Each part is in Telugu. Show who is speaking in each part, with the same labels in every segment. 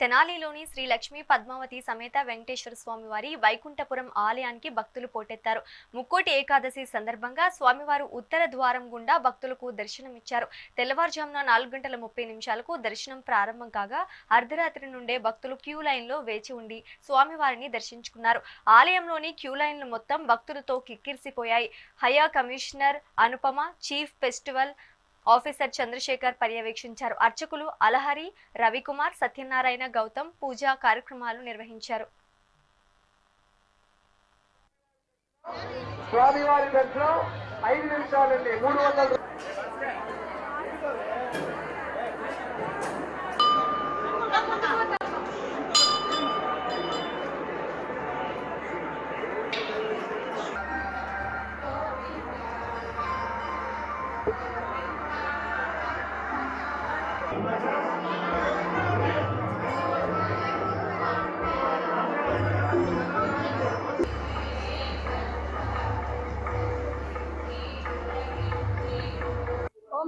Speaker 1: తెనాలిలోని శ్రీ లక్ష్మీ పద్మావతి సమేత వెంకటేశ్వర స్వామి వారి వైకుంఠపురం ఆలయానికి భక్తులు పోటెత్తారు. ముక్కోటి ఏకాదశి సందర్భంగా స్వామివారు ఉత్తర ద్వారం గుండా భక్తులకు దర్శనమిచ్చారు. తెల్లవారుజామున నాలుగు గంటల ముప్పై నిమిషాలకు దర్శనం ప్రారంభం కాగా అర్ధరాత్రి నుండే భక్తులు క్యూ లైన్లో వేచి ఉండి స్వామివారిని దర్శించుకున్నారు. ఆలయంలోని క్యూ లైన్లు మొత్తం భక్తులతో కిక్కిరిసిపోయాయి. Hagia commissioner Anupama chief festival officer Chandrasekhar పర్యవేక్షించారు. అర్చకులు అలహరి రవికుమార్ సత్యనారాయణ గౌతమ్ పూజా కార్యక్రమాలు నిర్వహించారు.
Speaker 2: స్వామివారి దర్శనం ఐదు నిమిషాలండి. మూడు వందల
Speaker 3: ఓం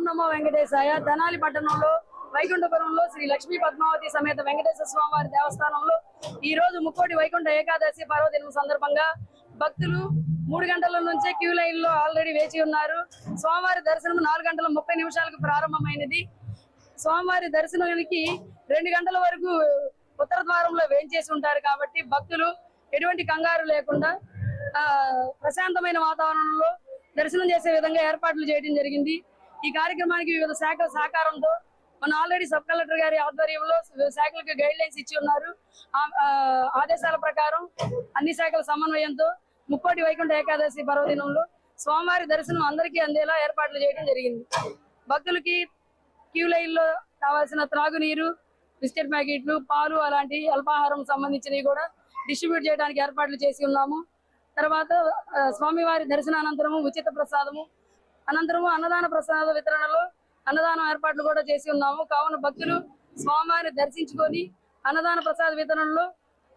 Speaker 3: నమో వెంకటేశాయ. తెనాలి పట్టణంలో వైకుంఠపురంలో శ్రీ లక్ష్మీ పద్మావతి సమేత వెంకటేశ్వర స్వామివారి దేవస్థానంలో ఈ రోజు ముక్కోటి వైకుంఠ ఏకాదశి పర్వదినం సందర్భంగా భక్తులు మూడు గంటల నుంచే క్యూ లైన్లో ఆల్రెడీ వేచి ఉన్నారు. స్వామివారి దర్శనం నాలుగు గంటల ముప్పై నిమిషాలకు ప్రారంభమైనది. స్వామివారి దర్శనానికి రెండు గంటల వరకు ఉత్తర ద్వారంలో వేంచేసి ఉంటారు కాబట్టి భక్తులు ఎటువంటి కంగారు లేకుండా ఆ, ప్రశాంతమైన వాతావరణంలో దర్శనం చేసే విధంగా ఏర్పాట్లు చేయడం జరిగింది. ఈ కార్యక్రమానికి వివిధ శాఖల సహకారంతో మన ఆల్రెడీ సబ్ కలెక్టర్ గారి ఆధ్వర్యంలో శాఖలకు గైడ్ లైన్స్ ఇచ్చి ఉన్నారు. ఆ- ఆ, ఆదేశాల ప్రకారం అన్ని శాఖల సమన్వయంతో ముప్పటి వైకుంఠ ఏకాదశి పర్వదినంలో స్వామివారి దర్శనం అందరికీ అందేలా ఏర్పాట్లు చేయడం జరిగింది. భక్తులకి క్యూ లైన్లో కావాల్సిన త్రాగునీరు బిస్కెట్ ప్యాకెట్లు పాలు అలాంటి అల్పాహారం సంబంధించినవి కూడా డిస్ట్రిబ్యూట్ చేయడానికి ఏర్పాట్లు చేసి ఉన్నాము. తర్వాత ఆ, స్వామివారి దర్శనానంతరము ఉచిత ప్రసాదము అనంతరము అన్నదాన ప్రసాద వితరణలో అన్నదానం ఏర్పాట్లు కూడా చేసి ఉన్నాము. కావున భక్తులు స్వామివారిని దర్శించుకొని అన్నదాన ప్రసాద వితరణలో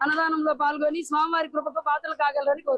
Speaker 3: అన్నదానంలో పాల్గొని స్వామివారి కృపకు పాత్రలు కాగలరని కోరు